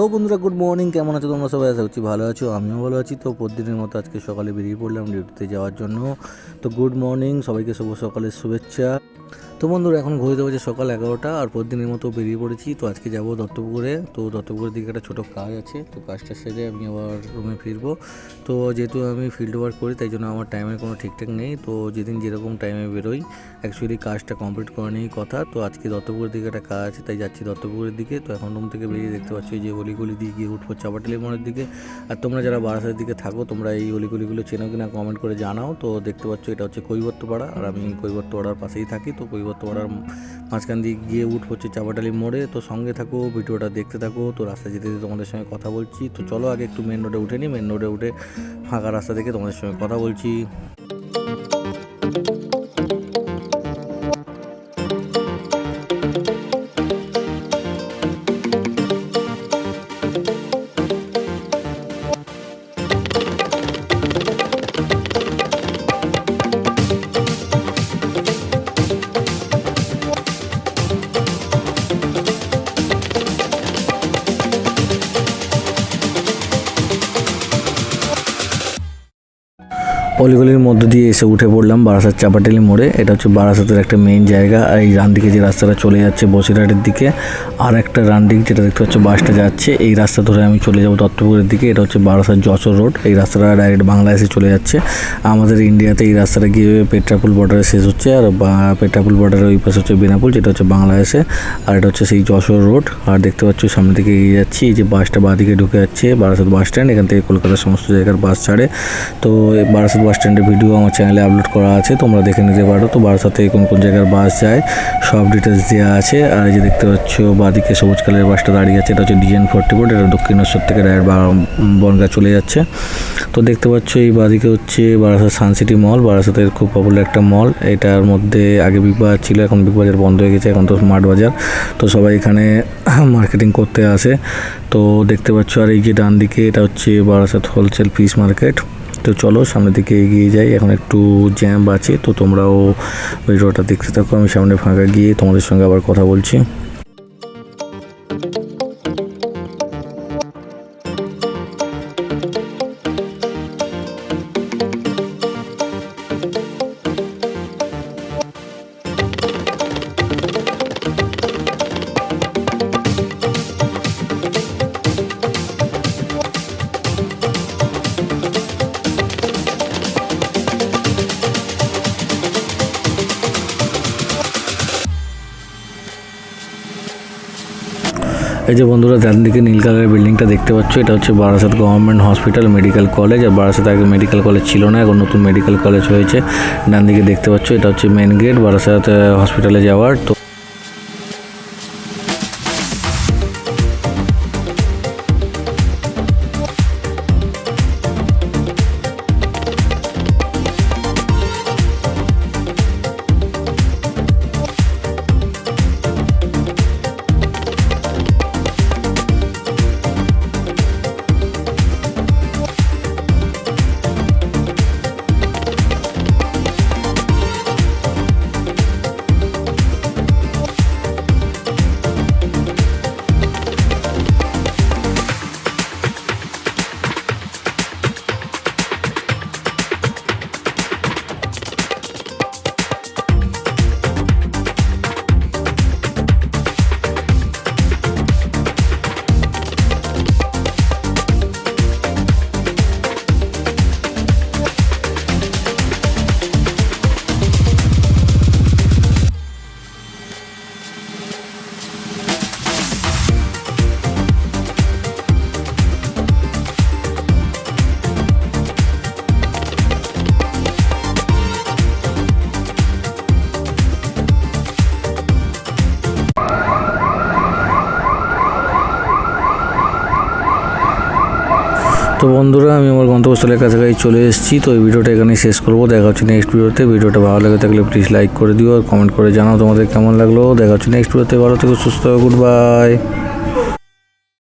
Hello বন্ধুরা, good morning. কেমন আছো তোমরা সবাই? আশা করছি ভালো আছো, আমিও ভালো আছি। তো প্রতিদিনের মতো আজকে সকালে বেরিয়ে পড়লাম ডিউটিতে যাওয়ার জন্য। তো গুড মর্নিং, সবাইকে শুভ সকালের শুভেচ্ছা। তো বন্ধুরা, এখন ঘুরতে বাজে সকাল এগারোটা আর প্রতিদিনের মতো বেরিয়ে পড়েছি। তো আজকে যাব দত্তপুকুরে। তো দত্তপুকুরের দিকে একটা ছোটো কাজ আছে। তো কাজটা সেরে আমি আবার রুমে ফিরবো। তো যেহেতু আমি ফিল্ড ওয়ার্ক করি, তাই জন্য আমার টাইমের কোনো ঠিকঠাক নেই। তো যেদিন যেরকম টাইমে বেরোই অ্যাকচুয়ালি কাজটা কমপ্লিট করা নিয়েই কথা। তো আজকে দত্তপুরের দিকে একটা কাজ আছে, তাই যাচ্ছি দত্তপুকুরের দিকে। তো এখন রুম থেকে বেরিয়ে দেখতে পাচ্ছি যে অলিগুলি দিয়ে গিয়ে উঠবো চাপাটালি মোড়ের দিকে। আর তোমরা যারা বারাসাতের দিকে থাকো, তোমরা এই অলিগুলিগুলো চেনো কিনা কমেন্ট করে জানাও। তো দেখতে পাচ্ছ, এটা হচ্ছে কৈবর্তপাড়া। আর আমি কৈবর্তপাড়ার পাশেই থাকি, তো কৈবর্তপাড়ার মাঝখান দিয়ে গিয়ে উঠ হচ্ছে চাপাটালি মোড়ে। তো সঙ্গে থাকো, ভিডিওটা দেখতে থাকো। তো রাস্তা যেতে যেতে তোমাদের সঙ্গে কথা বলছি। তো চলো আগে একটু মেন রোডে উঠে নিই মেন রোডে উঠে ফাঁকা রাস্তা দেখে তোমাদের সঙ্গে কথা বলছি। অলিগলির মধ্য দিয়ে এসে উঠে পড়লাম বারাসাত চাপাটেলি মোড়ে। এটা হচ্ছে বারাসাতের একটা মেইন জায়গা। আর এই ডান দিকে যে রাস্তাটা চলে যাচ্ছে বসিরহাটের দিকে, আর একটা ডান দিক যেটা দেখতে পাচ্ছ বাসটা যাচ্ছে, এই রাস্তা ধরে আমি চলে যাব দত্তপুরের দিকে। এটা হচ্ছে বারাসাত যশোর রোড এই রাস্তাটা ডাইরেক্ট বাংলাদেশে চলে যাচ্ছে। আমাদের ইন্ডিয়াতে এই রাস্তাটা গিয়ে পেট্রাপুল বর্ডারে শেষ হচ্ছে, আর পেট্রাপুল বর্ডারের ওই পাশে হচ্ছে বেনাপুল যেটা হচ্ছে বাংলাদেশে আর এটা হচ্ছে সেই যশোর রোড আর দেখতে পাচ্ছ সামনে দিকে এগিয়ে যাচ্ছি, এই যে বাসটা বাঁদিকে ঢুকে যাচ্ছে, বারাসাত বাস স্ট্যান্ড এখান থেকে কলকাতার সমস্ত জায়গার বাস ছাড়ে। তো বারাসাত বাস স্ট্যান্ডের ভিডিও আমার চ্যানেলে আপলোড করা আছে, তোমরা দেখে নিতে পারো। তো বারাসাতে কোন কোন জায়গার বাস যায়, সব ডিটেলস দেওয়া আছে। আর এই যে দেখতে পাচ্ছ, বাঁদিকে সবুজ কালারের বাসটা দাঁড়িয়ে আছে, এটা হচ্ছে ডিএন ফোর্টি ফোর এটা দক্ষিণেশ্বর থেকে ডাইরেক্ট বনগা চলে যাচ্ছে। তো দেখতে পাচ্ছ, এই বাঁদিকে হচ্ছে বারাসাত সানসিটি মল বারাসাতের খুব পপুলার একটা মল এটার মধ্যে আগে বিগ বাজার ছিল, এখন বিগ বাজার বন্ধ হয়ে গেছে, এখন তো স্মার্ট বাজার তো সবাই এখানে মার্কেটিং করতে আসে। তো দেখতে পাচ্ছ, আর এই যে ডান দিকে এটা হচ্ছে বারাসাত হোলসেল ফিস মার্কেট তো চলো সামনের দিকে এগিয়ে যাই। এখন একটু জ্যাম আছে, তো তোমরাও ভিডিওটা দেখতে থাকো। আমি সামনে ফাঁকা গিয়ে তোমাদের সঙ্গে আবার কথা বলছি। এই যে বন্ধুরা ডান দিকে নীল কালারের বিল্ডিংটা দেখতে পাচ্ছ, এটা হচ্ছে Barasat government hospital, medical college. আর বারাসাত আগে মেডিকেল কলেজ ছিল না, এখন নতুন মেডিকেল কলেজ হয়েছে। ডান দিকে দেখতে পাচ্ছ, এটা হচ্ছে মেন গেট, বারাসাত হসপিটালে যাওয়ার। তো তো বন্ধুরা, আমি আমার গন্তব্যস্থলের কাছাকাছি চলে এসেছি। তো এই ভিডিওটা এখানেই শেষ করব। দেখা হচ্ছে নেক্সট ভিডিওতে। ভিডিওটা ভালো লাগে থাকলে প্লিজ লাইক করে দিও আর কমেন্ট করে জানাও তোমাদের কেমন লাগল। দেখা হচ্ছে নেক্সট ভিডিওতে। ভালো থেকে, সুস্থ গুড বাই